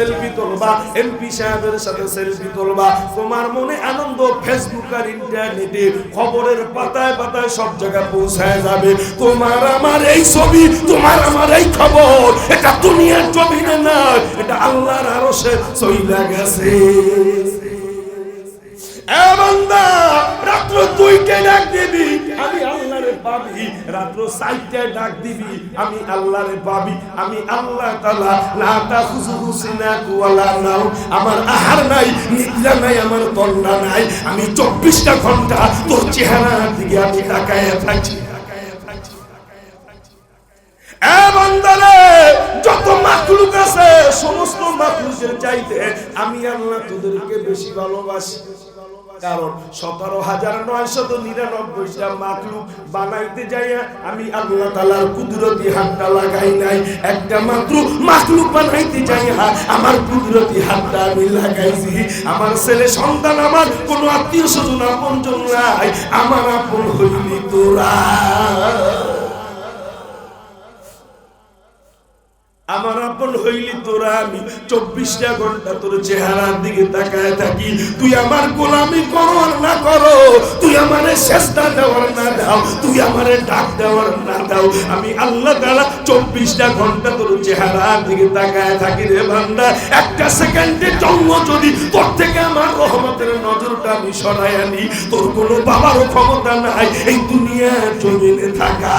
Selfie তুলবা, MP সাহেবের সাথে selfie তুলবা। তোমার মনে আনন্দ ফেসবুক আর ইন্টারনেটে খবরের পাতায় পাতায় সব জায়গায় পৌঁছায় যাবে। তোমার আমার এই ছবি, তোমার আমার এই খবর, এটা দুনিয়ার ছবি না এটা আল্লাহর আরও সে চইলা গেছে। ডাক দিবি। আমি রাত্র ডাক দিবি। আমি আমি চব্বিশটা ঘণ্টা তোর চেহারার দিকে আমি তাকায় থাকি। এ বান্দারে যত মাখলুক আছে, সমস্ত মাখলুকের চাইতে আমি আল্লাহ তোদেরকে বেশি ভালোবাসি। কারণ সতেরো হাজার নয়শত নিরানব্বইটা মাকলুক বানাইতে যাইয়া আমি আল্লাহ তালার কুদরতি হাতটা লাগাই নাই। একটা মাত্র মাকলুক বানাইতে যাইয়া আমার কুদরতি হাতটা আমি লাগাইছি। আমার ছেলে সন্তান আমার, কোনো আত্মীয় স্বজন আপন নাই। আমার আপন হইনি তোরা। আমার আপন হইলি তোরা আমি। চব্বিশটা ঘণ্টা তোর চেহারার দিকে তাকায় থাকি। তুই আমার গোলামি করো না করো। তুই চেষ্টা দেওয়ার না দাও। তুই ডাক দেওয়ার না দাও। আমি আল্লাহ তাআলা চব্বিশটা ঘণ্টা তোর চেহারার দিকে তাকায় থাকি রে ভান্ডা একটা সেকেন্ডের জন্ম যদি তোর থেকে আমার রহমতের নজরটা আমি সরাই আনি তোর কোনো বাবারও ক্ষমতা নাই এই দুনিয়ার জমিনে থাকা।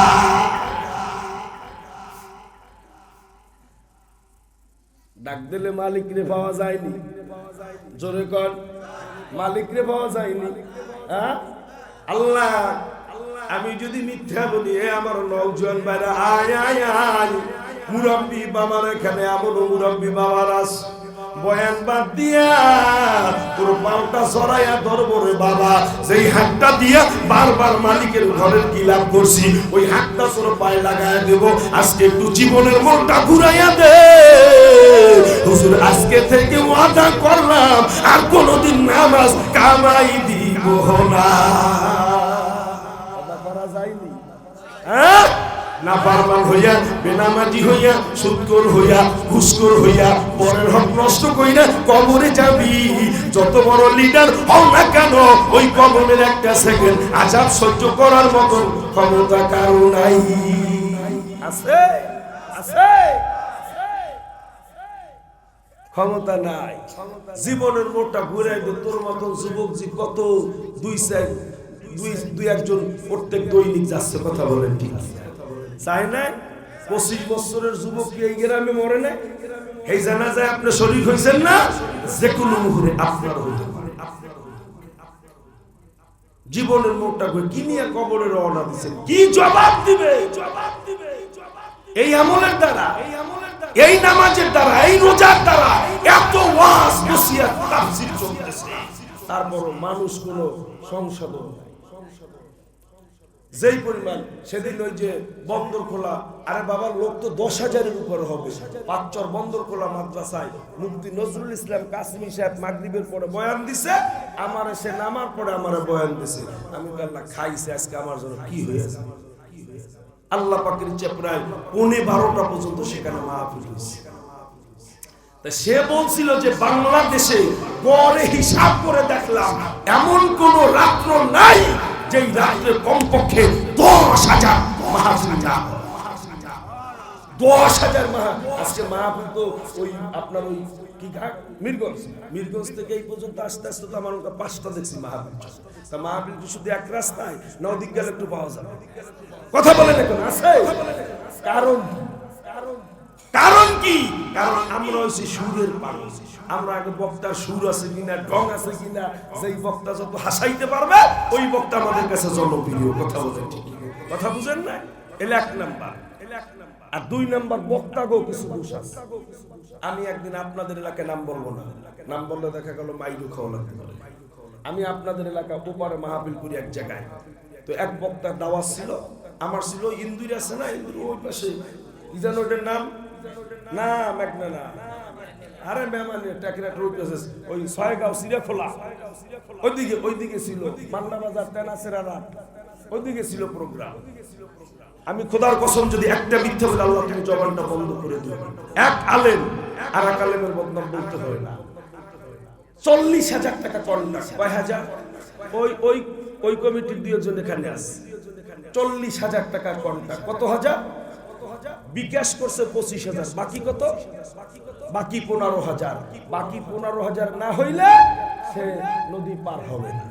ডাক দিলে মালিক রে পাওয়া যায়নি। জোরে কর মালিক রে পাওয়া যায়নি। হ্যাঁ? আল্লাহ, আমি যদি মিথ্যা বলি আমার নজন বাইরে, আয় আয় আয়। মুরব্বী বাবার এখানে আমার মুরব্বী বাবার আস বয়ান বাদ দিয়া তোর পাউটা সরাইয়া ধরবো রে বাবা। যেই হাতটা দিয়া বারবার মালিকের ঘরের গিলাপ করছি ওই হাতটা তোর পায়ে লাগায় দেব। আজকে একটু জীবনের মনটা ঘুরাইয়া দে। হুজুর আজকে থেকে ওয়াদা করলাম আর কোনোদিন নামাজ কামাই দিব না। করা যায়নি। হ্যাঁ? না বারবার হইয়া বেনামাজি হইয়া, সুৎকর হইয়া ঘুষকর হইয়া পরের হক নষ্ট কইরা কবরে যাবি। যত বড় লিডার হও না কেন, ওই কবরের একটা সেকেন্ড আজাব সহ্য করার মতন ক্ষমতা কারও নাই। আছে আছে ক্ষমতা নাই। জীবনের মোটটা ঘুরে তোর মতন যুবক জি কত দুই দুই দুই একজন প্রত্যেক দৈনিক যাচ্ছে, কথা বলেন ঠিক চাই না পঁচিশ বছরের যুবক এই গ্রামে মরে না এই জানা যায় আপনি শরীর হয়েছেন না? যে কোনো মুহূর্তে আপনার হতে পারে। জীবনের মোটটা করে কি নিয়ে কবরে রওনা দিছে কি জবাব দিবে? জবাব দিবে এই আমলের দ্বারা, এই আমলের দ্বারা এই নামাজের দ্বারা, এই রোজার দ্বারা এত ওয়াজ, নসিহত, তাফসীর চলতেছে। তারপর মানুষ কোনো সংশোধন নাই। যেই পরিমাণ সেদিন ওই যে বন্দর খোলা, আরে বাবার লোক তো দশ হাজারের উপরে হবে। পাঁচচর বন্দর খোলা মাদ্রাসায়। মুফতি নজরুল ইসলাম কাশ্মী সাহেব মাগরিবের পরে বয়ান দিছে, আমার সে নামার পরে আমার বয়ান দিছে। আমি আল্লাহ খাইছে আজকে আমার জন্য, কি হয়েছে? আল্লাহ পাকের ইচ্ছা প্রায় পৌনে বারোটা পর্যন্ত সেখানে মাহফিল হয়েছে। সে বলছিল যে, বাংলাদেশে গড়ে হিসাব করে দেখলাম, এমন কোন রাত্র নাই যেই রাত্রে কমপক্ষে দশ হাজার হয়। দশ হাজার মাহা আজকে মাহফিল তো ওই আপনার ওই কি ঘাট? মিরগঞ্জ। মিরগঞ্জ থেকে এই পর্যন্ত আস্তে আস্তে তো আমার ওটা পাঁচটা দেখছি মাহফিল তা মাহফিল কি শুধু এক রাস্তায়? না ওদিক গেলে একটু পাওয়া যাবে। কথা বলেন এখন, আছে? কারণ কারণ কি? কারণ আমরা হচ্ছে সুরের মানুষ আমরা আগে বক্তার সুর আছে কিনা, ঢং আছে কিনা, যেই বক্তা যত হাসাইতে পারবে, ওই বক্তা আমাদের কাছে জনপ্রিয়, কথা বলেন কথা বুঝেন না? এলে এক নাম্বার আর দুই নাম্বার, বক্তা গো কিছু দোষ আছে। আমি একদিন আপনাদের এলাকায় নাম বলব না। নাম বললে দেখা গেল মাইরু খাওয়া লাগতে পারে। আমি আপনাদের এলাকা ওপারে মাহাবিল করি এক জায়গায়। তো এক বক্তার দাওয়াত ছিল, আমার ছিল ইন্দুর আছে না, ইন্দুর ওই পাশে। ওটার নাম? না মেঘনা না। আরে মেহমান টাকিরা রোড আছে ওই ছয়গাঁও সিরাফোলা ওইদিকে ওইদিকে ছিল মান্না বাজার তেনাসেরা রাত ওইদিকে ছিল প্রোগ্রাম। আমি খোদার কসম, যদি একটা মিথ্যা বলে আল্লাহ তুমি জবানটা বন্ধ করে দিও। এক আলেম আর কালেমের বদনাম বলতে হয় না। চল্লিশ হাজার টাকা কন্ট্রাক্ট কয় হাজার? ওই ওই ওই কমিটির দুজন এখানে আছে। চল্লিশ হাজার টাকা কন্ট্রাক্ট কত হাজার? বিকাশ করছে পঁচিশ হাজার। বাকি কত? বাকি পনেরো হাজার। বাকি পনেরো হাজার না হইলে সে নদী পার হবে না।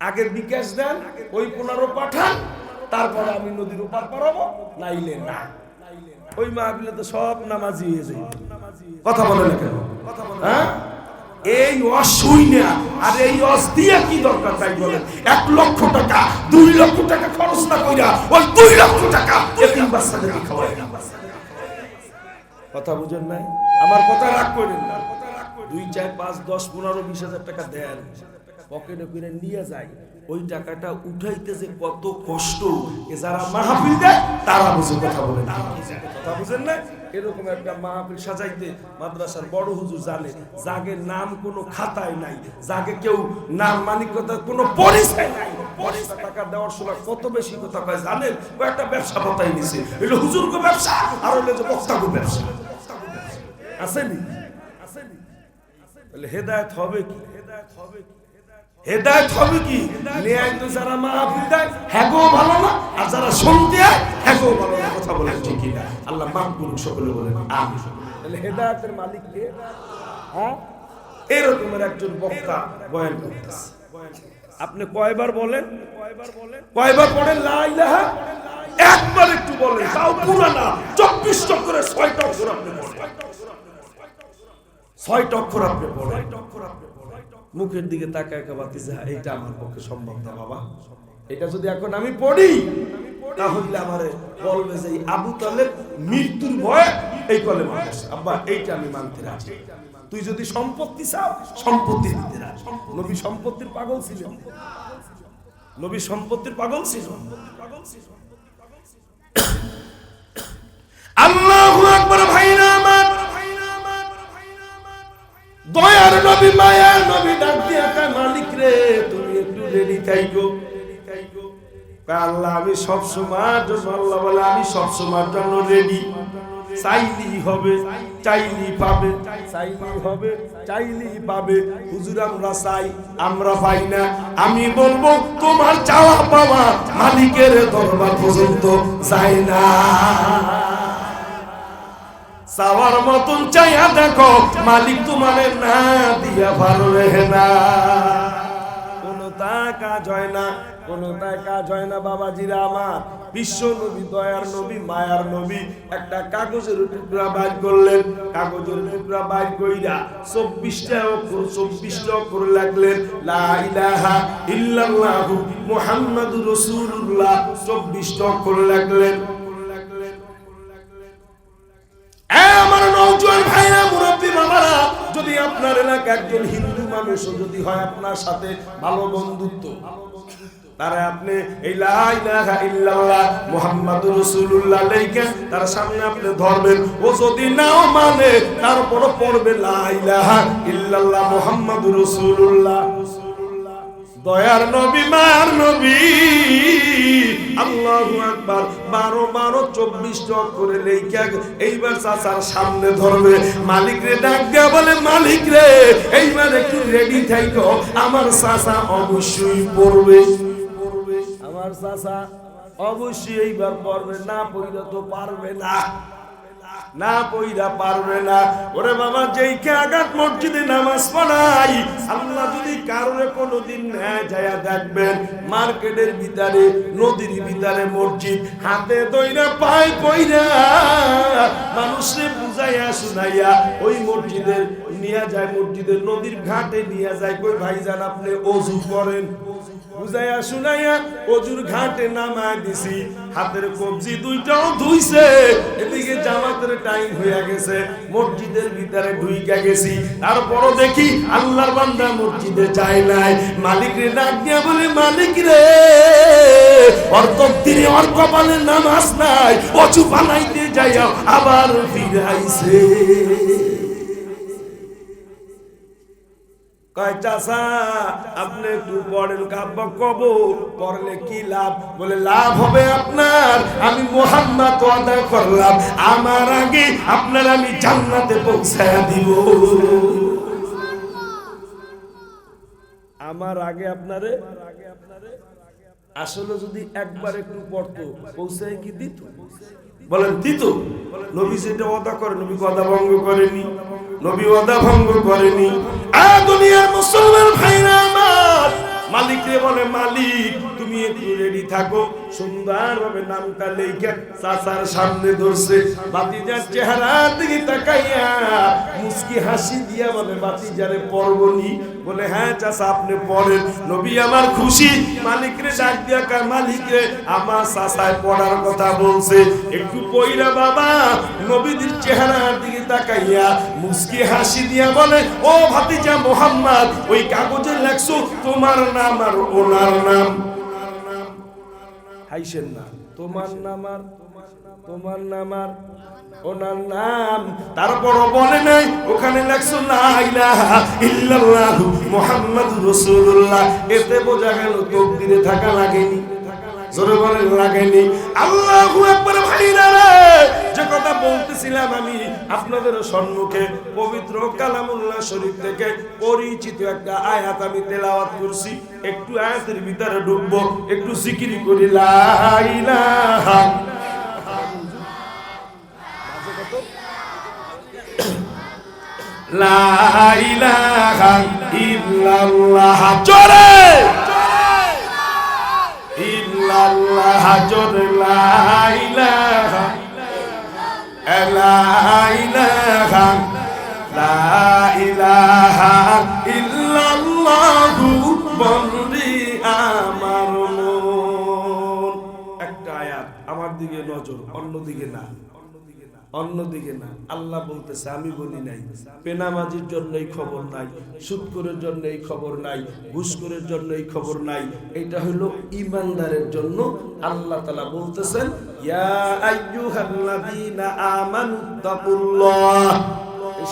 আগে বিকাশ দেন, ওই পনেরো পাঠান, তারপরে আমি নদীর ওপার পারাবো নাইলে না। ওই মাহবিলে তো সব নামাজি কথা বলে না কেন? হ্যাঁ? এই অসুই না আর এই অস দিয়ে কি দরকার তাই বলেন? এক লক্ষ টাকা, দুই লক্ষ টাকা খরচ না কইরা, ওই দুই লক্ষ টাকা এতিম বাচ্চাদেরকে খাওয়াই না। কথা বুঝেন নাই? আমার কথা রাগ করেন না। দুই, চার, পাঁচ, দশ, পনেরো, বিশ হাজার টাকা দেন। পকেটে করে নিয়ে যায়। ওই টাকাটা উঠাইতে যে কত কষ্ট। এ যারা মাহফিল দেয়, তারা বুঝে কথা বলেন কথা বুঝেন না? এরকম একটা মাহফিল সাজাইতে মাদ্রাসার বড় হুজুর জানে যাকে নাম কোনো খাতায় নাই যাকে কেউ নাম মানিকতার কোনো পরিচয় নাই। পরিচয় টাকা দেওয়ার সময় কত বেশি কথা কয়, জানেন? ও একটা ব্যবসা পাতাই নিছে এগুলো হুজুরকে ব্যবসা, আর হইলে যে বক্তাকে ব্যবসা। আসেনি ভালো না? আর যারা শুনতে হয় হ্যাগো ভালো না। কথা বলেন ঠিক আল্লাহ মাফ করুন সকলে বলেন হেদায়েতের মালিক কে? হ্যাঁ? এরকমের একজন বক্তা বয়ান করতেছে। আপনি কয়বার বলেন? কয়বার বলেন কয়বার পড়েন? লা ইলাহা একবার একটু বলেন। তাও পুরা না। চব্বিশ চক্করে ছয়টা অক্ষর আপনি পড়েন। ছয়টা অক্ষর আপনি পড়েন। মুখের দিকে তাকায় কাবাতি যে, এইটা আমার পক্ষে সম্ভব না বাবা। এটা যদি এখন আমি পড়ি, তাহলে আমারে বলবে যে আবু তালেব মৃত্যুর ভয়ে এই কলে মানুষ আব্বা, এইটা আমি মানতে রাজি। তুই যদি সম্পত্তি চাও, সম্পত্তি দিতে নবী সম্পত্তির পাগল ছিলেন। নবী সম্পত্তির পাগল ছিল আল্লাহু আকবার নবী মালিক রে একটু আল্লাহ, আমি সব সময় আল্লাহ বলে, আমি সব সময়ের জন্য রেডি। চাইলি হবে চাইলি পাবে। চাইলি হবে চাইলি পাবে। হুজুর, আমরা চাই, আমরা পাই না। আমি বলব, তোমার চাওয়া পাওয়া মালিকের দরবার পর্যন্ত যায় না। চাওয়ার মতন চাইয়া দেখো, মালিক তোমারে না দিয়া ভালো রেহে না। তা কাজ হয় না, কোন তা কাজ হয় না বাবাজিরা আমার। বিশ্ব নবী, দয়ার নবী, মায়ার নবী, একটা কাগজের টুকরা বাইর করলেন। কাগজের টুকরা বাইর কইরা চব্বিশটা অক্ষর চব্বিশটা অক্ষর লাগলেন। লা ইলাহা ইল্লাল্লাহু মুহাম্মাদুর রাসূলুল্লাহ, চব্বিশটা অক্ষর লাগলেন। আমার নওজোয়ান ভাইরা, মুরব্বী বাবারা যদি আপনার এলাকা একজন হিন্দু মানুষ যদি হয় আপনার সাথে ভালো বন্ধুত্ব। তারা আপনি এই লা ইলাহা ইল্লাল্লাহ মুহাম্মাদুর রাসূলুল্লাহ লেখে তার সামনে আপনি ধরবেন। ও যদি নাও মানে তারপর পড়বে লা ইলাহা ইল্লাল্লাহ মুহাম্মাদুর রাসূলুল্লাহ। দয়ার নবী, মার নবী। আল্লাহু আকবার। এইবার চাচার সামনে ধরবে। মালিক রে ডাক দেয়া বলে, মালিক রে, এইবার একটু রেডি থাইকো। আমার চাচা অবশ্যই পড়বে। আমার চাচা অবশ্যই এইবার পড়বে, না পড়লে তো পারবে না। না পইরা পারবে না। ওরে বাবা যেই আঘাত মসজিদে নামাজ পড়াই, আল্লাহ যদি কারোরে কোনোদিন দেখবেন, মার্কেটের ভিতরে, নদীর ভিতরে মসজিদ, হাতে দইরা পায় মানুষে বুঝাইয়া শুনাইয়া ওই মসজিদের, নিয়ে যায় মসজিদের, নদীর ঘাটে নিয়ে যায়, কই ভাইজান আপনি অজু করেন? বুঝাইয়া শুনাইয়া অজুর ঘাটে নামায় দিছি। হাতের কবজি দুইটাও ধুইছে। এদিকে জামাতের টাইম হয়ে গেছে। মসজিদের ভিতরে ঢুইকা গেছি। তারপরও দেখি আল্লাহর বান্দা মসজিদে যায় নাই। মালিক রে ডাক দিয়া বলে মালিক রে ওর তক্তিরে ওর নামাজ নাই। অচু বানাইতে যাইয়া আবার ফিরাইছে। আপনি একটু পড়েন কাব্য কব পড়লে কি লাভ? বলে, লাভ হবে আপনার, আমি মোহাম্মদ ওয়াদা করলাম। আমার আগে আপনার আমি জান্নাতে পৌঁছায়া দিব। আমার আগে আপনারে, আসলে যদি একবার একটু পড়তো, পৌঁছায় কি দিত? বলেন দিত নবী যেটা ওদা করে নবী কদা ভঙ্গ করেনি, নবী ওদা ভঙ্গ করেনি। দুনিয়ার মুসলমান ভাইরা আমার, মালিক রে বলে, মালিক। তুমি একটু রেডি থাকো। সুন্দর ভাবে নামটা চাচার সামনে ধরছে। বাতিজার চেহারার দিকে তাকাইয়া হাসি দিয়া বাতিজারে বলে হ্যাঁ আপনি পড়েন নবী আমার খুশি। মালিক রে ডাক দিয়া কার মালিক রে আমার পড়ার কথা বলছে। একটু বাবা নবীদের চেহারার দিকে তাকাইয়া মুস্কি হাসি দিয়া বলে, ও ভাতিজা মোহাম্মদ, ওই কাগজে লেখছো তোমার নাম আর ওনার নাম। হাইসেন না। তোমার নাম আর তোমার নাম আর ওনার নাম। তারপরও বলে নাই ওখানে লেখছো না ইলাহা ইল্লাল্লাহু মুহাম্মদ রাসূলুল্লাহ। এতে বোঝা গেল তকদিরে থাকা লাগেনি। জোরে বলেন লাগেনি। আল্লাহু আকবার ভাইরা রে! যে কথা বলতেছিলাম আমি আপনাদের সম্মুখে পবিত্র কালামুল্লাহ শরীফ থেকে পরিচিত একটা আয়াত আমি তেলাওয়াত করছি। একটু আয়াতের ভিতরে ঢুকবো, একটু জিকির করি, লা ইলাহা লা ইলাহা ইল্লাল্লাহ। জোরে! ইলাহা লা ইলাহা লা ইলাহা ইল্লাল্লাহু বন্দি আমার মন। একটা আয়াত, আমার দিকে নজর, অন্য দিকে না। অন্যদিকে না। আল্লাহ বলতেছে, আমি বলি নাই। পেনামাজির জন্য এই খবর নাই সুৎকরের জন্য এই খবর নাই, ঘুষখোরের জন্য এই খবর নাই। এটা হলো ইমানদারের জন্য আল্লাহ তালা বলতেছেন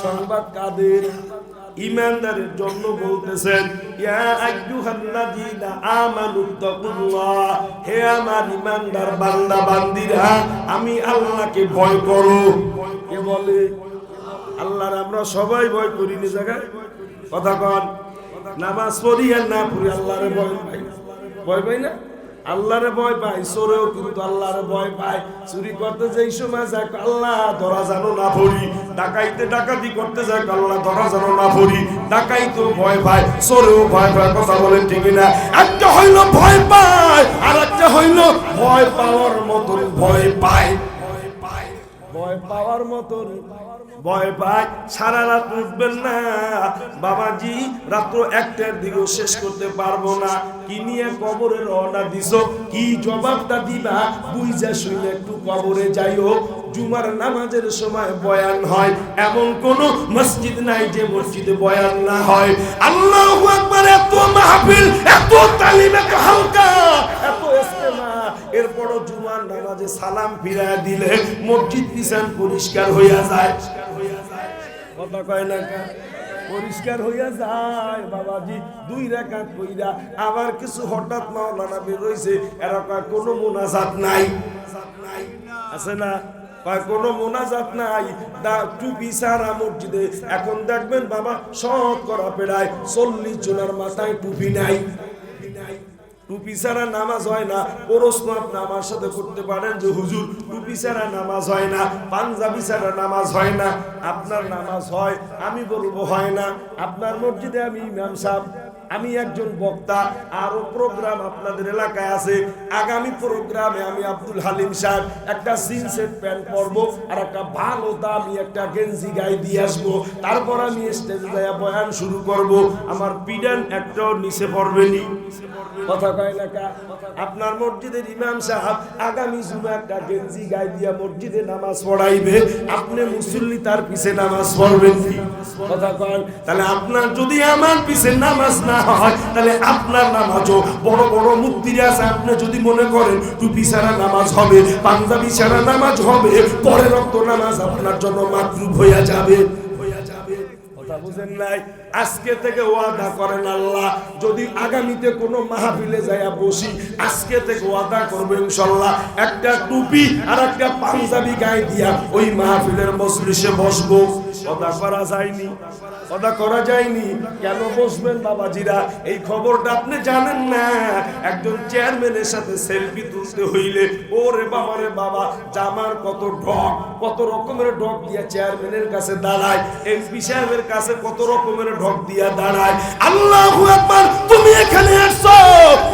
সংবাদ কাদের? ইমানদারের জন্য বলতেছেন, ইয়া আইয়ুহাল্লাযীনা আমানুত্তাকুল্লাহ হে আমার ইমানদার বান্দা, বান্দিরা, আমি আল্লাহকে ভয় করো। কে বলে? আল্লাহর আমরা সবাই ভয় করি নি জায়গায়। কথা কন, নামাজ পড়ি আর না পড়ি, আল্লাহরে ভয় ভয় পাই না? আল্লাহরে ভয় পাই চোরেও কিন্তু আল্লাহরে ভয় পায়। চুরি করতে যেই সময় যাক আল্লাহ ধরা জানো না পড়ি। ডাকাইতে ডাকাতি করতে যাক আল্লাহ ধরা জানো না পড়ি। ডাকাইতে ভয় পায়, চোরেও ভয় পায়, কথা বলেন ঠিক না একটা হইল ভয় পায় আর একটা হইল ভয় পাওয়ার মতন ভয় পায় ভয় পায়। ভয় পাওয়ার মতন ভয় পায়, সারা রাত উঠবেন না। বাবাজি, রাত্র একটার দিকেও শেষ করতে পারব না। কি নিয়ে কবরে রওনা দিছ? কি জবাবটা দিবা? বুঝা শুনে একটু কবরে যাইও। জুমার নামাজের সময় বয়ান হয়। এমন কোন মসজিদ নাই যে মসজিদে বয়ান না হয়। আল্লাহু আকবার, এত মাহফিল, এত তালিম, এত হালকা, এত এরপরও জুমার নামাজে সালাম ফিরায় দিলে মসজিদ পিছন পরিষ্কার হইয়া যায়। কথা কয় না? পরিষ্কার হইয়া যায়, বাবাজি, দুই রাকাত কইরা। আবার কিছু হঠাৎ মাওলানা বের হইছে, এরা কয়, কোনো মোনাজাত নাই। আছে না? কোনো মোনাজাত নাই। দা, টুপি সারা মসজিদে। এখন দেখবেন বাবা সব করা পেড়ায়, চল্লিশ জনের মাথায় টুপি নাই। টুপি ছাড়া নামাজ হয় না। প্রশ্ন আপনি আমার সাথে করতে পারেন যে, হুজুর, টুপি ছাড়া নামাজ হয় না, পাঞ্জাবি ছাড়া নামাজ হয় না, আপনার নামাজ হয়, আমি বলব হয় না, আপনার মসজিদে আমি ইমাম সাহেব আমি একজন বক্তা, আরও প্রোগ্রাম আপনাদের এলাকায় আছে। আগামী প্রোগ্রামে আমি আব্দুল হালিম সাহেব একটা জিন্সের প্যান্ট পরবো আর একটা ভালো দামি একটা গেঞ্জি গায়ে দিয়ে আসব। তারপর আমি স্টেজে যাইয়া বয়ান শুরু করব। আমার পিডান একটাও নিচে পড়বেনি কথা কয় না আপনার মসজিদের ইমাম সাহেব আগামী জুমা একটা গেঞ্জি গায়ে দিয়া মসজিদে নামাজ পড়াইবে। আপনি মুসল্লি, তার পিছে নামাজ পড়বেন? কথা কয়? তাহলে আপনার যদি আমার পিছে নামাজ না হয় তাহলে আপনার নামাজও বড় বড় মুক্তির আছে আপনি যদি মনে করেন টুপি ছাড়া নামাজ হবে, পাঞ্জাবি ছাড়া নামাজ হবে রক্ত নামাজ আপনার জন্য হইয়া যাবে কথা আগামীতে কোনো মাহফিলে বসি, আজকে থেকে ওয়াদা করব ইনশাল্লাহ। একটা টুপি আর একটা পাঞ্জাবি গায়ে দিয়া ওই মাহফিলের মজলিসে বসবো। ওয়াদা করা যায়নি? ওয়াদা করা যায়নি। কেন বসবেন বাবাজিরা? এই খবরটা আপনি জানেন না। একজন চেয়ারম্যানের সাথে সেলফি তুলতে হইলে, ওরে বাবা রে বাবা, জামার কত ঢক, কত রকমের ঢক দিয়া চেয়ারম্যানের কাছে দাঁড়ায়, এমপি সাহেবের কাছে কত রকমের ঢক দিয়া দাঁড়ায়। আল্লাহু তুমি এখানে আসছো।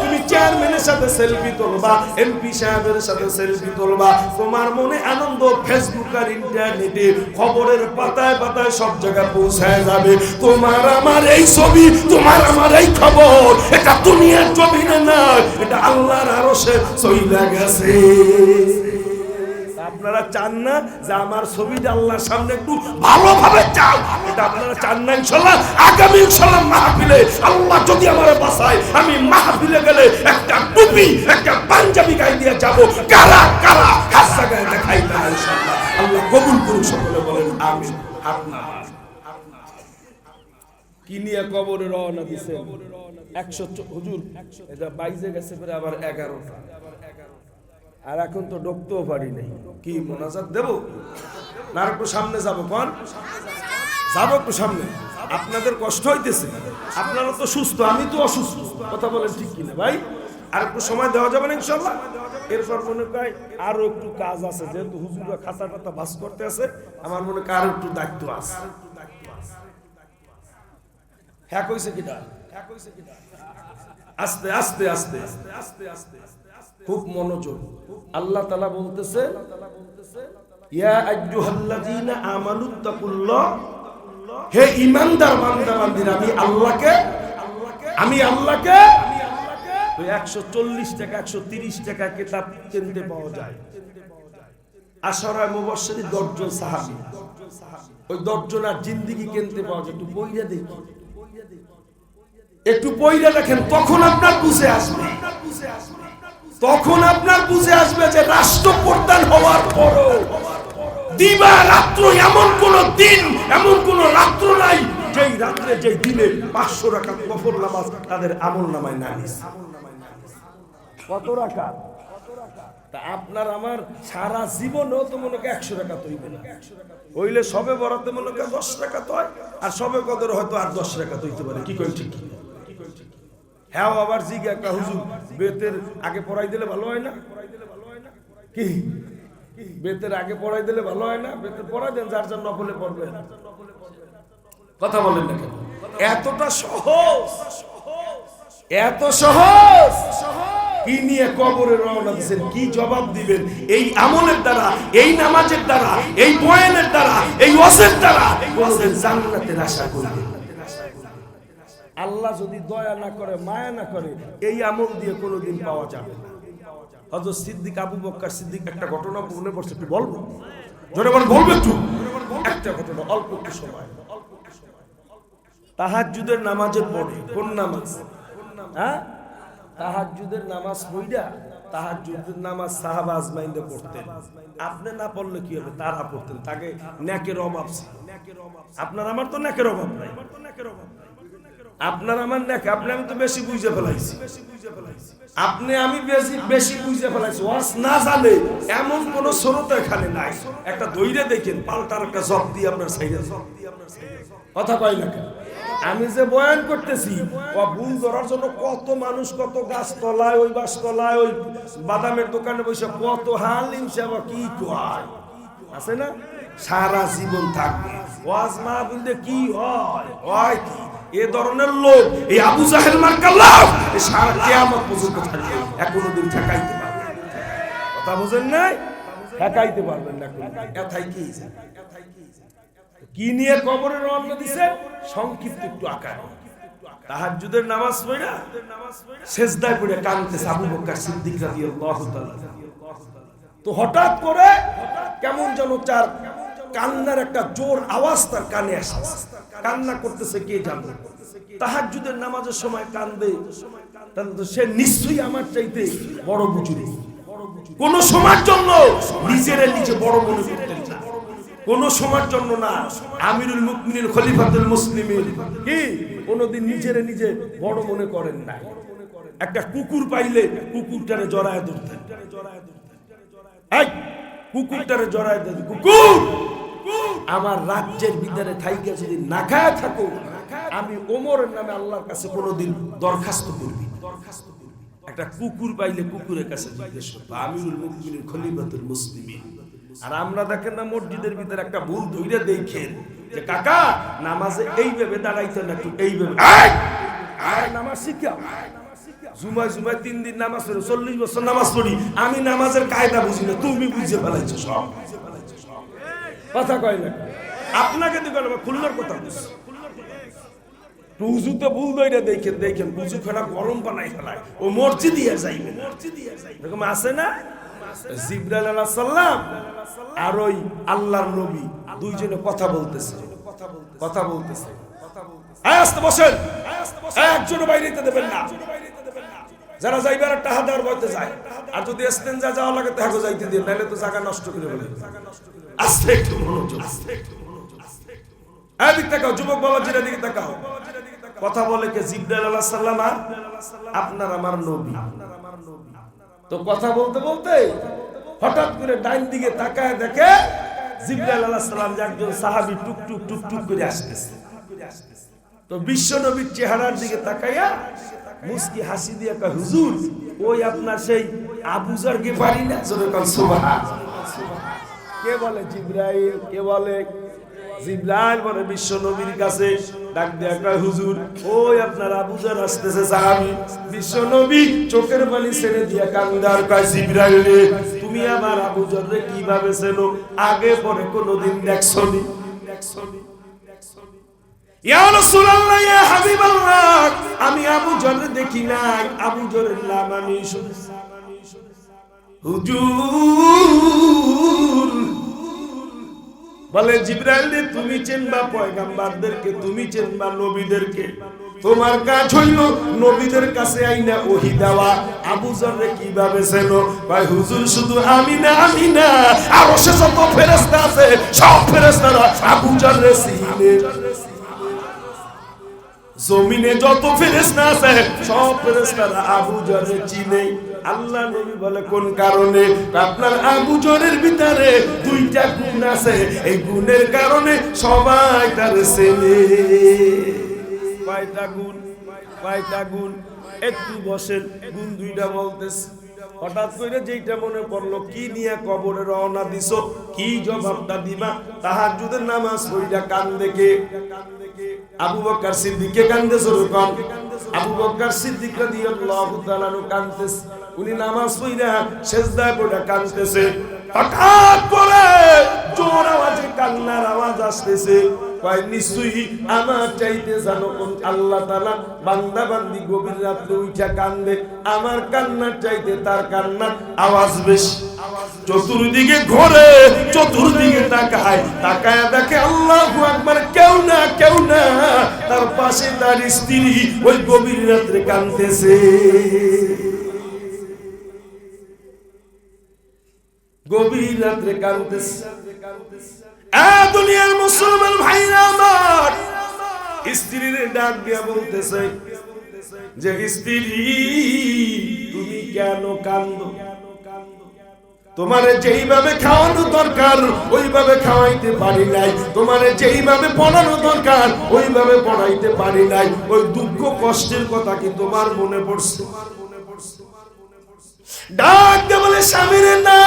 তুমি চেয়ারম্যানের সাথে সেলফি তুলবা, এমপি সাহেবের সাথে সেলফি তুলবা। তোমার মনে আনন্দ ফেসবুক আর ইন্টারনেটে খবরের পাতায় পাতায় সব জায়গায় পৌঁছায় যাবে। তোমার আমার এই ছবি, তোমার আমার এই খবর, এটা দুনিয়ার জমিনে না এটা আল্লাহর আরশে চইলা গেছে। আপনারা চান না যে আমার ছবিটা আল্লাহর সামনে একটু ভালোভাবে চাও এটা আপনারা চান না, ইনশাল্লাহ আগামী ইনশাল্লাহ মাহফিলে আল্লাহ যদি আমার বাসায় আমি মাহফিলে গেলে একটা টুপি, একটা পাঞ্জাবি গায়ে দিয়ে যাব। কারা কারা? হাসা গায়ে দেখাই না ইনশাল্লাহ। আল্লাহ কবুল করুন সকলে বলেন, আমিন। আপনার কি নিয়ে কবরে রওনা দিছে একশো হুজুর, এটা বাইজে গেছে পরে আবার এগারোটা। আর এখন তো ঢুকতেও পারি নাই। কি মোনাজাত দেব? না একটু সামনে যাব, কোন? যাব একটু সামনে। আপনাদের কষ্ট হইতেছে। আপনারা তো সুস্থ, আমি তো অসুস্থ। কথা বলেন ঠিক কিনা, ভাই? আর একটু সময় দেওয়া যাবে না ইনশাল্লাহ এরপর মনে কয় আরও একটু কাজ আছে। যেহেতু হুজুরা খাতা টাতা বাস করতে আছে, আমার মনে হয় আরও একটু দায়িত্ব আছে। কিটা আস্তে আস্তে আস্তে আস্তে আস্তে। খুব মনোযোগ। আল্লাহ তালা বলতেছে একশো চল্লিশ টাকা, একশো তিরিশ টাকা পাওয়া যায়। ওই জিন্দিগি কিনতে পাওয়া যায়। একটু বইরা দেখি। একটু বইরা দেখেন, তখন আপনার বুঝে আসবে। তখন আপনার বুঝে আসবে যে রাষ্ট্রপ্রধান হওয়ার পরও দিবা রাত্র এমন কোন দিন, এমন কোন রাত্র নাই, যেই রাত্রে, যেই দিনে পাঁচশো টাকা নামাজ তাদের আমল নামায় নামিস কত টাকা তা আপনার আমার সারা জীবনেও তো মনে হয় একশো টাকা তৈবে না। হইলে সবে বরাতে মনে হয় দশ টাকা তো হয় আর সবে কদর হয়তো আর দশ টাকা তৈতে পারে। কি কই ঠিক হ্যাঁ আবার জিগ একটা হুজুর বেতের আগে পড়াই দিলে ভালো হয় না? কি? বেতের আগে পড়াই দিলে ভালো হয় না? বেতের পড়াই দেন যার জন্য নফলে পড়বে। কথা বলেন না কেন? এতটা সহজ এত সহজ সহজ। কি নিয়ে কবরে রওনা দিচ্ছেন কি জবাব দিবেন? এই আমলের দ্বারা, এই নামাজের দ্বারা, এই বয়ানের দ্বারা, এই ওয়াজের দ্বারা কোনদিন জান্নাতের আশা করবেন আল্লাহ যদি দয়া না করে, মায়া না করে, এই আমল দিয়ে কোনোদিন পাওয়া যাবে না। হযরত সিদ্দিক, আবু বক্কর সিদ্দিক, একটা ঘটনা মনে পড়ছে, একটু বলব? জোরে বল বলব একটু? একটা ঘটনা, অল্প একটু সময়। তাহাজ্জুদের নামাজের পরে কোন নামাজ? হ্যাঁ? তাহাজ্জুদের নামাজ পড়িয়া তাহাজ্জুদের নামাজ সাহাবা আজমাইন্দে পড়তেন। আপনি না পড়লে কি হবে? তারা পড়তেন। তাকে ন্যাকের অভাব আপনার আমার তো ন্যাকের অভাব নাই। আপনার আমার ন্যাক আপনি আমি তো বেশি বুঝে ফেলাইছি। আপনি আমি বেশি বেশি বুঝে ফেলাইছি। ওয়াস না জানে এমন কোন স্রোত এখানে নাই। একটা দইরে দেখেন, পাল্টার একটা জব দিয়ে আপনার সাইডে কথা কয় না কেন? আমি যে বয়ান করতেছি ভুল ধরার জন্য কত মানুষ কত গাছ তলায় ওই গাছ তলায় ওই বাদামের দোকানে বসে কত হাল হিমসা কি কয়? আছে না? সারা জীবন থাকবে। ওয়াজ মা বলতে কি হয়? হয় কি? এ ধরনের লোক, এই আবু জাহেল এ সারা কিয়ামত পর্যন্ত থাকবে। এখনও দিন ঠেকাইতে পারবে কথা বুঝেন নাই? ঠেকাইতে পারবেন না কোনো। এথাই কি? কি নিয়ে কবরে রওনা দিছে সংক্ষিপ্ত একটু আকার। তাহাজ্জুদের নামাজ আবু বকর সিদ্দিক রাদিয়াল্লাহু তাআলা। তো হঠাৎ করে কেমন যেন চার কান্নার একটা জোর আওয়াজ তার কানে আসে। কান্না করতেছে কে জানবে তাহাজ্জুদের নামাজের সময় কান্দে তাহলে সে নিশ্চয়ই আমার চাইতে বড় বুঝুরি কোন সময়ের জন্য নিজের নিজে বড় মনে করতেন না। কোন সময়ের জন্য না। আমিরুল মুকমিনিন, খলিফাতুল মুসলিমিন। কি? কোনদিন নিজেরে নিজে বড় মনে করেন নাই। একটা কুকুর পাইলে কুকুরটারে জড়ায় ধরতেন কুকুরটারে জড়ায় ধরতেন কুকুর! আমার রাজ্যের ভিতরে থাইকে যদি না খায় থাকো, আমি ওমরের নামে আল্লাহর কাছে কোনোদিন দরখাস্ত করবি দরখাস্ত একটা কুকুর পাইলে কুকুরের কাছে জিজ্ঞেস করব, আমিরুল মুকমিনিন, খলিফাতুল মুসলিমিন। আর আমরা দেখেন না মসজিদের ভিতরে একটা ভুল ধইরা দেখেন যে কাকা নামাজে এইভাবে দাঁড়াইতে না একটু এইভাবে এই! নামাজ শিখাও। জুমায় জুমায় তিন দিন নামাজ পড়ি চল্লিশ বছর নামাজ পড়ি আমি নামাজের কায়দা বুঝি না তুমি বুঝে ফেলাইছো সব। কথা কয় না। আপনাকে তো গেল খুলনার কথা বুঝছি ভুল দইরা দেখেন দেখেন উজু খানা গরম বানাই ফেলায়। ও মসজিদিয়া যাইবে এরকম আছে না? জিব্রাইল আলাইহিস সালাম আর ওই আল্লাহর নবী দুইজনে কথা বলতেছে। কথা বলতেছে। আয় বসেন। একজনও বাইরে যেতে দেবেন না। যারা যাইবার একটা হাজার বইতে যায়। আর যদি এসতেন যা যাওয়া লাগে তাহাকে যাইতে দিয়ে নাহলে তো জায়গা নষ্ট করে ফেলে। আস্তে একটু মনোযোগ। হ্যাঁ দিক তাকাও, যুবক বাবা জিরা দিকে তাকাও। কথা বলে কে? জিব্রাইল আলাইহিস সালাম আর আপনার আমার নবী। তো কথা বলতে বলতে হঠাৎ করে ডাইন দিকে তাকায় দেখে জিব্রাইল আলাইহিস সালাম একজন সাহাবী টুক টুক টুক টুক করে আসতেছে। তো বিশ্ব নবীর চেহারার দিকে তাকাইয়া মুস্কি হাসি দিয়ে কয়, হুজুর, ওই আপনার সেই আবুজার কে পারি না? কে বলে, জিব্রাইল? কে বলে জিব্রাইল বলে বিশ্ব নবীর কাছে ডাক দেয়া কয়, হুজুর, ওই আপনার আবুজার আসতেছে সাহাবী। বিশ্ব নবী চোখের পানি ছেড়ে দিয়া কান্দার কয়, জিব্রাইল তুমি আমার আবুজার রে কীভাবে চেনো? আগে পরে কোনোদিন দেখছনি? দেখছনি আমি আবু জর দেখি নাই। আবু জরের নাম আমি হুজুর বলে, জিব্রাইল তুমি চেনবা পয়গাম্বারদেরকে, তুমি চেনবা নবীদেরকে। তোমার কাজ হইল নবীদের কাছে আইনা ওহি দেওয়া। আবু জররে কীভাবে চেনো? ভাই, হুজুর শুধু আমি না আমি না আর সে যত ফেরেশতা আছে, সব ফেরেশতারা আবু জররে চিনে জমিনে যত ফেরেশতা আছে, সব ফেরেশতারা আবু জরে চিনে। আল্লাহ নবী বলে, কোন কারণে? আপনার আবু জরের ভিতরে দুইটা আছে, এই গুণের কারণে সবাই তার চেনে কয়টা গুণ? কয়টা গুণ? একটু বসেন, গুণ দুইটা বলতেছে। হঠাৎ করে যেইটা মনে পড়ল, কি নিয়ে কবরে রওনা দিছ? কি জবাবটা দিবা? তাহাজ্জুদের নামাজ পড়িয়া কান দেখে। আবু বকর সিদ্দিককে কান্দে শুরু কর আবু বকর সিদ্দিক রাদিয়াল্লাহু তাআলা নু উনি নামাজ পড়িয়া সেজদায় পড়ে কানতেছে। হঠাৎ করে জোর আওয়াজে কান্নার আওয়াজ আসতেছে। আমার চাইতে কান্দে। আমার কান্নার চাইতে তার কান্নার আওয়াজ বেশি। চতুর্দিকে ঘোরে, চতুর্দিকে তাকায়। তাকায় দেখে আল্লাহ আকবার, কেউ না কেউ না। তার পাশে তার স্ত্রী ওই গভীর রাত্রে কাঁদতেছে। তোমারে যেইভাবে খাওয়ানো দরকার, ওইভাবে খাওয়াইতে পারি নাই। তোমারে যেইভাবে পড়ানো দরকার, ওইভাবে পড়াইতে পারি নাই। ওই দুঃখ কষ্টের কথা কি তোমার মনে পড়ছে? ডাক বলে, স্বামীর, না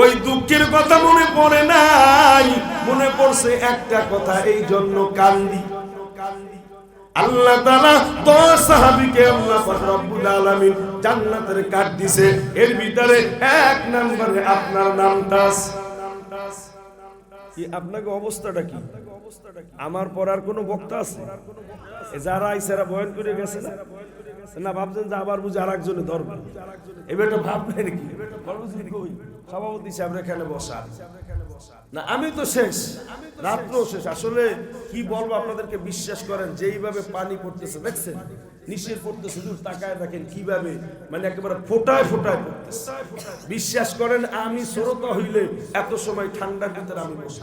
ওই দুঃখের কথা মনে পড়ে নাই। মনে পড়ছে একটা কথা, এই জন্য কান্দি। আল্লাহ জান্নাতের কাট দিছে। এর ভিতরে এক নম্বরে আপনার আছে। কি, আপনাকে অবস্থাটা কি? আমার পড়ার কোনো বক্তা আছে? যারা আইসারা বয়ান করে গেছে না? না, ভাবছেন যে আবার বুঝে আর একজনে ধরবে। এবার তো ভাবলেন কি? সভাপতি সাহেব এখানে বসা। না, আমি তো শেষ। রাত্র শেষ। আসলে কি বলব আপনাদেরকে বিশ্বাস করেন, যেইভাবে পানি পড়তেছে, দেখছেন? নিচের পড়তেছে দূর তাকায় দেখেন কীভাবে মানে একেবারে ফোটায় ফোটায় পড়তেছে। বিশ্বাস করেন, আমি শ্রোতা হইলে এত সময় ঠান্ডার ভিতরে আমি বসি।